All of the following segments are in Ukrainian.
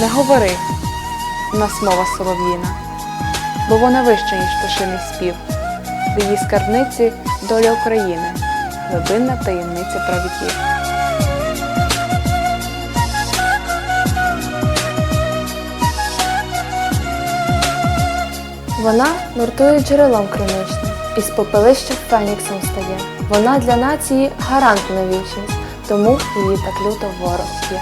Не говори, нас мова солов'їна, бо вона вища, ніж пташиний спів. В її скарбниці доля України, глибинна таємниця правіків. Вона нуртує джерелом кроничним, із попелища феніксом стає. Вона для нації гарант на вічність, тому її так люто ворог є.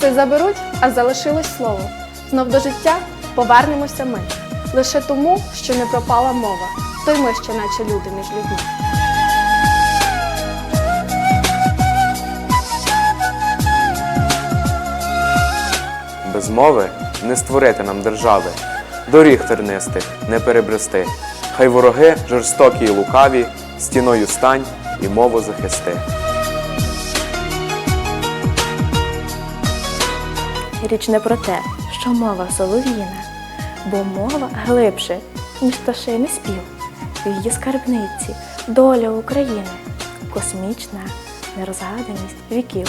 Все заберуть, а залишилось слово. Знов до життя повернемося ми. Лише тому, що не пропала мова, то й ми ще наче люди між людьми. Без мови не створити нам держави, доріг тернистих не перебрести. Хай вороги жорстокі й лукаві, стіною стань і мову захисти. Річ не про те, що мова солов'їна, бо мова глибше, ніж пташиний спів. В її скарбниці доля України, космічна нерозгаданість віків.